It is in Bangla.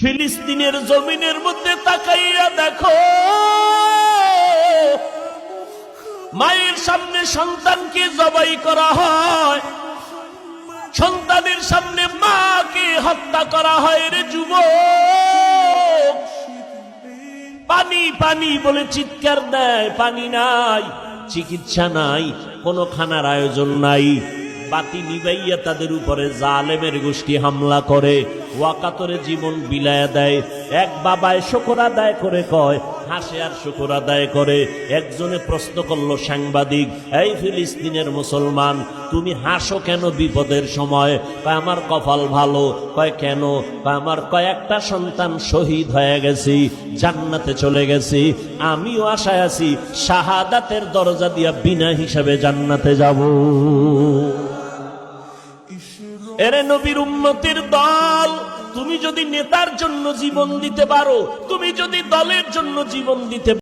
ফিলিস্তিনের জমিনের মধ্যে তাকাইয়া দেখো। মায়ের সামনে সন্তানকে জবাই করা হয়। সন্তানের সামনে মাকে হত্যা করা হয় রে যুব পানি পানি বলে চিৎকার দেয়, পানি নাই, চিকিৎসা নাই কোনো খানার আয়োজন নাই। বাতি নিবাইয়া তাদের উপরে জালেমের গোষ্ঠী হামলা করে। ওয়াকাতরে জীবন বিলায়া দেয়। এক বাবায় শকর আদায় করে কয় হাসে আর শকর আদায় করে। একজনে প্রশ্ন করল সাংবাদিক এই ফিলিস্তিনের মুসলমান তুমি হাসো কেন বিপদের সময়? কয় আমার কপাল ভালো। কয় কেন? কয় আমার কয়েকটা সন্তান শহীদ হয়ে গেছি জান্নাতে চলে গেছি। আমিও আশায় আছি শাহাদাতের দরজা দিয়া বিনা হিসাবে জান্নাতে যাব। এরে নবীর উম্মতির দল তুমি যদি নেতার জন্য জীবন দিতে পারো তুমি যদি দলের জন্য জীবন দিতে